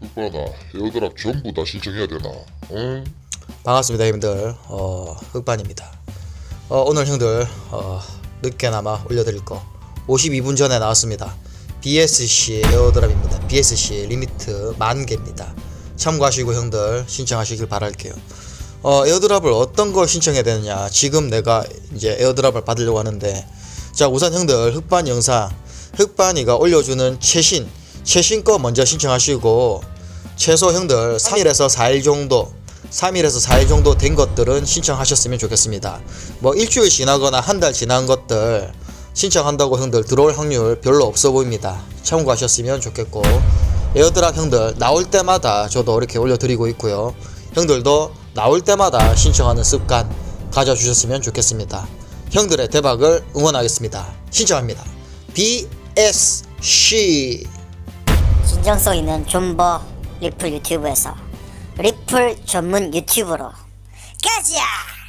흑바나 에어드랍 전부 다 신청해야 되나? 응? 반갑습니다 형들. 어, 흑반입니다. 어, 오늘 형들 어, 늦게나마 올려드릴 거 52분 전에 나왔습니다. BSC 에어드랍입니다. BSC 리미트 만 개입니다. 참고하시고 형들 신청하시길 바랄게요. 어, 에어드랍을 어떤 걸 신청해야 되느냐. 지금 내가 이제 에어드랍을 받으려고 하는데. 자 우선 형들 흑반 영상 흑반이가 올려주는 최신 최신 거 먼저 신청하시고 최소 형들 3일에서 4일 정도 3일에서 4일 정도 된 것들은 신청하셨으면 좋겠습니다. 뭐 일주일 지나거나 한 달 지난 것들 신청한다고 형들 들어올 확률 별로 없어 보입니다. 참고하셨으면 좋겠고 에어드랍 형들 나올 때마다 저도 이렇게 올려드리고 있고요. 형들도 나올 때마다 신청하는 습관 가져주셨으면 좋겠습니다. 형들의 대박을 응원하겠습니다. 신청합니다. BSC 진정성 있는 존버 리플 유튜브에서 리플 전문 유튜브로 가자!